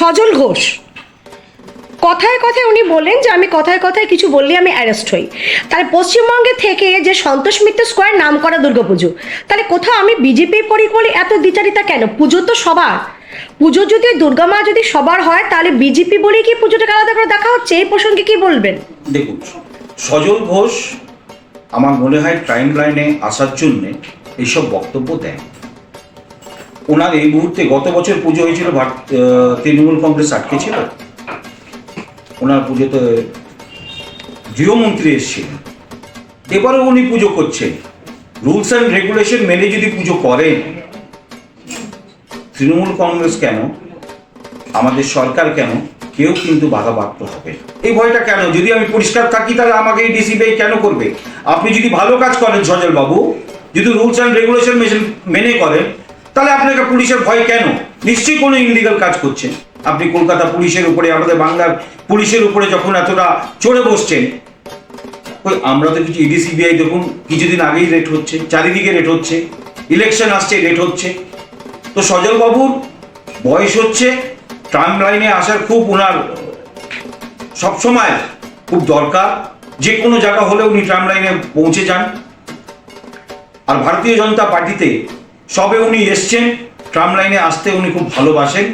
সজল ঘোষ। কথায় কথায় উনি বলেন যে, আমি কথায় কথায় কিছু বললে আমি অ্যারেস্ট হই। তাহলে পশ্চিমবঙ্গে থেকে যে সন্তোষ মিত্র স্কোয়ার নাম করা দুর্গাপুজো তাহলে কোথাও আমি বিজেপি পড়ি বলে এত দ্বিচারিতা কেন? পুজো তো সবার। পুজো যদি দুর্গা মা যদি সবার হয়, তাহলে বিজেপি বলেই কি পুজোটাকে আলাদা করে দেখা হচ্ছে? এই প্রসঙ্গে কি বলবেন? দেখুন, সজল ঘোষ আমার মনে হয় টাইম লাইনে আসার জন্য এইসব বক্তব্য দেন। ওনার এই মুহূর্তে গত বছর পুজো হয়েছিল তৃণমূল কংগ্রেস আটকে ছিল। ওনার পুজোতে গৃহমন্ত্রী এসেছিলেন এবারও উনি পুজো করছেন। রুলস অ্যান্ড রেগুলেশন মেনে যদি পুজো করেন, তৃণমূল কংগ্রেস কেন? আমাদের সরকার কেন? কেউ কিন্তু বাধাপ্রাপ্ত হবে। এই ভয়টা কেন? যদি আমি পরিষ্কার থাকি, তাহলে আমাকে এই ডিসিবিআই কেন করবে? আপনি যদি ভালো কাজ করেন সজল বাবু যদি রুলস অ্যান্ড রেগুলেশন মেনে করেন তাহলে আপনাকে পুলিশের ভয় কেন? নিশ্চয়ই কোনো ইনলিগাল কাজ করছেন আপনি কলকাতা পুলিশের উপরে, আমাদের বাংলার পুলিশের উপরে যখন এতটা চড়ে বসছেন, ওই আমরা তো কিছু ইডি, সিবিআই দেখুন, কিছুদিন আগেই রেট হচ্ছে, চারিদিকে রেট হচ্ছে ইলেকশন আসছে, রেট হচ্ছে। তো সজল বাবুর বয়স হচ্ছে টাইম লাইনে আসার খুব ওনার সবসময় খুব দরকার, যে কোনো জায়গা হলে উনি ট্রাম লাইনে পৌঁছে যান। আর ভারতীয় জনতা পার্টিতে সবে উনি এসছেন। ট্রাম লাইনে আসতে উনি খুব ভালোবাসেন।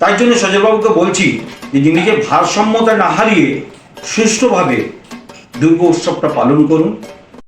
তাই জন্য সজলবাবুকে বলছি যে নিজের ভারসাম্যতা না হারিয়ে সুষ্ঠুভাবে দুর্গ উৎসবটা পালন করুন।